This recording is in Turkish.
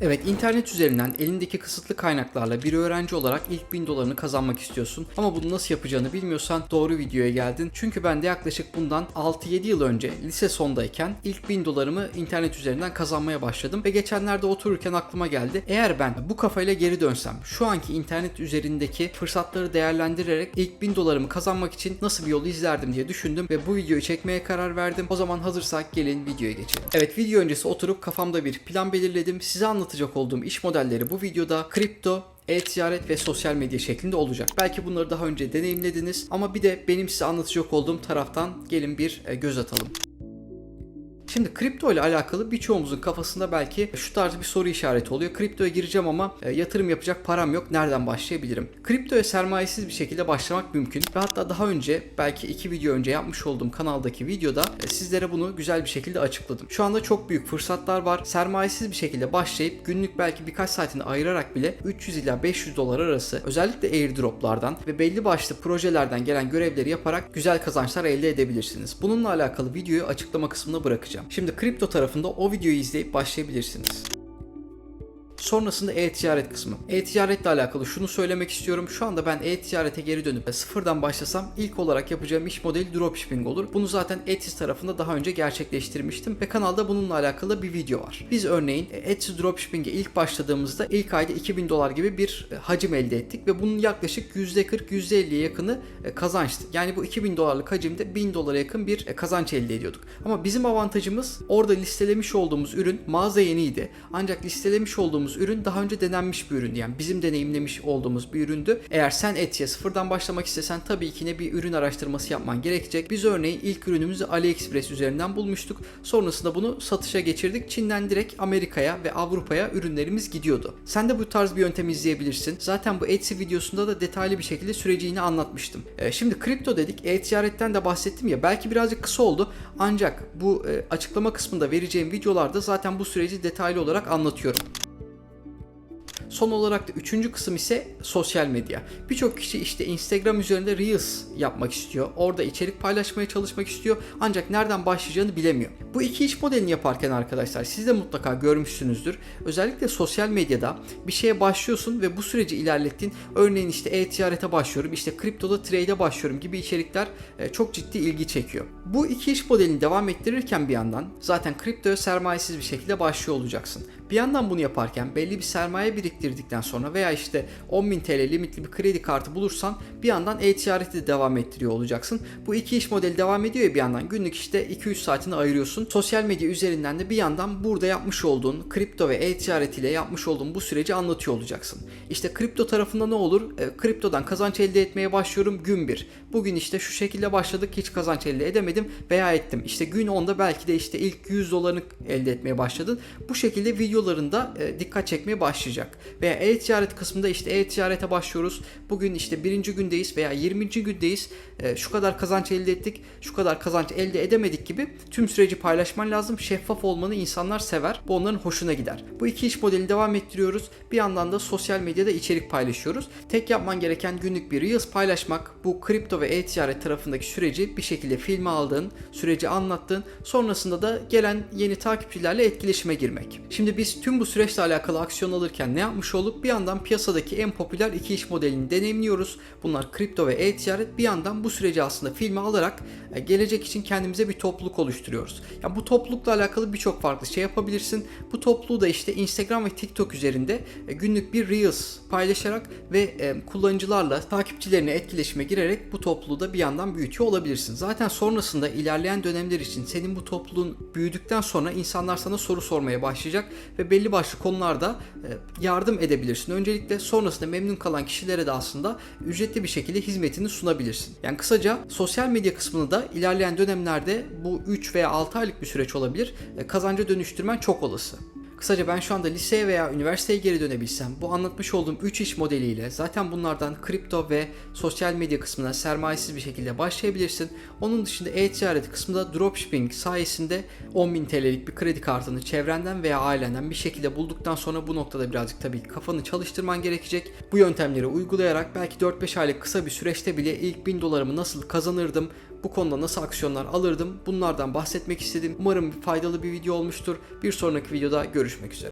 Evet, internet üzerinden elindeki kısıtlı kaynaklarla bir öğrenci olarak ilk 1000 dolarını kazanmak istiyorsun. Ama bunu nasıl yapacağını bilmiyorsan doğru videoya geldin. Çünkü ben de yaklaşık bundan 6-7 yıl önce lise sondayken ilk 1000 dolarımı internet üzerinden kazanmaya başladım. Ve geçenlerde otururken aklıma geldi. Eğer ben bu kafayla geri dönsem, şu anki internet üzerindeki fırsatları değerlendirerek ilk 1000 dolarımı kazanmak için nasıl bir yolu izlerdim diye düşündüm ve bu videoyu çekmeye karar verdim. O zaman hazırsak gelin videoya geçelim. Evet, video öncesi oturup kafamda bir plan belirledim. Size anlatacak olduğum iş modelleri bu videoda kripto, e-ticaret ve sosyal medya şeklinde olacak. Belki bunları daha önce deneyimlediniz ama bir de benim size anlatacak olduğum taraftan gelin bir e, göz atalım. Şimdi kripto ile alakalı birçoğumuzun kafasında belki şu tarz bir soru işareti oluyor. Kriptoya gireceğim ama e, yatırım yapacak param yok. Nereden başlayabilirim? Kriptoya sermayesiz bir şekilde başlamak mümkün. Ve hatta daha önce belki iki video önce yapmış olduğum kanaldaki videoda e, sizlere bunu güzel bir şekilde açıkladım. Şu anda çok büyük fırsatlar var. Sermayesiz bir şekilde başlayıp günlük belki birkaç saatini ayırarak bile 300 ila 500 dolar arası özellikle airdroplardan ve belli başlı projelerden gelen görevleri yaparak güzel kazançlar elde edebilirsiniz. Bununla alakalı videoyu açıklama kısmına bırakacağım. Şimdi kripto tarafında o videoyu izleyip başlayabilirsiniz. Sonrasında e-ticaret kısmı. E-ticaretle alakalı şunu söylemek istiyorum. Şu anda ben e-ticarete geri dönüp sıfırdan başlasam ilk olarak yapacağım iş modeli dropshipping olur. Bunu zaten Etsy tarafında daha önce gerçekleştirmiştim ve kanalda bununla alakalı bir video var. Biz örneğin Etsy dropshipping'e ilk başladığımızda ilk ayda 2000 dolar gibi bir hacim elde ettik ve bunun yaklaşık %40 %50'ye yakını e, kazançtı. Yani bu 2000 dolarlık hacimde 1000 dolara yakın bir e, kazanç elde ediyorduk. Ama bizim avantajımız orada listelemiş olduğumuz ürün mağaza yeniydi. Ancak listelemiş olduğumuz ürün daha önce denenmiş bir üründü. Yani bizim deneyimlemiş olduğumuz bir üründü. Eğer sen Etsy'e sıfırdan başlamak istesen tabii ki ne bir ürün araştırması yapman gerekecek. Biz örneğin ilk ürünümüzü AliExpress üzerinden bulmuştuk. Sonrasında bunu satışa geçirdik. Çin'den direkt Amerika'ya ve Avrupa'ya ürünlerimiz gidiyordu. Sen de bu tarz bir yöntem izleyebilirsin. Zaten bu Etsy videosunda da detaylı bir şekilde süreci yine anlatmıştım. Ee, şimdi kripto dedik. E-ticaretten de bahsettim ya. Belki birazcık kısa oldu. Ancak bu e, açıklama kısmında vereceğim videolarda zaten bu süreci detaylı olarak anlatıyorum. Son olarak da üçüncü kısım ise sosyal medya. Birçok kişi işte Instagram üzerinde Reels yapmak istiyor. Orada içerik paylaşmaya çalışmak istiyor. Ancak nereden başlayacağını bilemiyor. Bu iki iş modelini yaparken arkadaşlar siz de mutlaka görmüşsünüzdür. Özellikle sosyal medyada bir şeye başlıyorsun ve bu süreci ilerlettin. Örneğin işte e-ticarete başlıyorum, işte kriptoda trade'e başlıyorum gibi içerikler e, çok ciddi ilgi çekiyor. Bu iki iş modelini devam ettirirken bir yandan zaten kriptoya sermayesiz bir şekilde başlıyor olacaksın. Bir yandan bunu yaparken belli bir sermaye biriktirdikten sonra veya işte 10.000 TL limitli bir kredi kartı bulursan bir yandan e-ticareti de devam ettiriyor olacaksın. Bu iki iş modeli devam ediyor ya bir yandan günlük işte 2-3 saatini ayırıyorsun. Sosyal medya üzerinden de bir yandan burada yapmış olduğun kripto ve e-ticaret ile yapmış olduğun bu süreci anlatıyor olacaksın. İşte kripto tarafında ne olur? E, kriptodan kazanç elde etmeye başlıyorum gün 1. Bugün işte şu şekilde başladık hiç kazanç elde edemedim veya ettim. İşte gün 10'da belki de işte ilk 100 dolarını elde etmeye başladın. Bu şekilde videolarında e, dikkat çekmeye başlayacak. Veya e-ticaret kısmında işte e-ticarete başlıyoruz. Bugün işte birinci gündeyiz veya 20. gündeyiz. E, şu kadar kazanç elde ettik, şu kadar kazanç elde edemedik gibi tüm süreci paylaşman lazım. Şeffaf olmanı insanlar sever. Bu onların hoşuna gider. Bu iki iş modelini devam ettiriyoruz. Bir yandan da sosyal medyada içerik paylaşıyoruz. Tek yapman gereken günlük bir Reels paylaşmak. Bu kripto ve e-ticaret tarafındaki süreci bir şekilde filme aldığın, süreci anlattığın, sonrasında da gelen yeni takipçilerle etkileşime girmek. Şimdi biz tüm bu süreçle alakalı aksiyon alırken ne yapmış olduk? Bir yandan piyasadaki en popüler iki iş modelini deneyimliyoruz. Bunlar kripto ve e-ticaret. Bir yandan bu süreci aslında filme alarak e, gelecek için kendimize bir topluluk oluşturuyoruz. Yani bu toplulukla alakalı birçok farklı şey yapabilirsin. Bu topluluğu da işte Instagram ve TikTok üzerinde e, günlük bir Reels paylaşarak ve e, kullanıcılarla takipçilerine etkileşime girerek bu topluluğu da bir yandan büyütüyor olabilirsin. Zaten sonrasında ilerleyen dönemler için senin bu topluluğun büyüdükten sonra insanlar sana soru sormaya başlayacak ve belli başlı konularda e, yardım edebilirsin. Öncelikle sonrasında memnun kalan kişilere de aslında ücretli bir şekilde hizmetini sunabilirsin. Yani kısaca sosyal medya kısmını da ilerleyen dönemlerde bu 3 veya 6 aylık bir süreç olabilir. E, Kazanca dönüştürmen çok olası. Kısaca ben şu anda liseye veya üniversiteye geri dönebilsem bu anlatmış olduğum 3 iş modeliyle zaten bunlardan kripto ve sosyal medya kısmına sermayesiz bir şekilde başlayabilirsin. Onun dışında e-ticaret kısmında dropshipping sayesinde 10.000 TL'lik bir kredi kartını çevrenden veya ailenden bir şekilde bulduktan sonra bu noktada birazcık tabii kafanı çalıştırman gerekecek. Bu yöntemleri uygulayarak belki 4-5 aylık kısa bir süreçte bile ilk 1000 dolarımı nasıl kazanırdım, bu konuda nasıl aksiyonlar alırdım bunlardan bahsetmek istedim. Umarım faydalı bir video olmuştur. Bir sonraki videoda görüşmek üzere.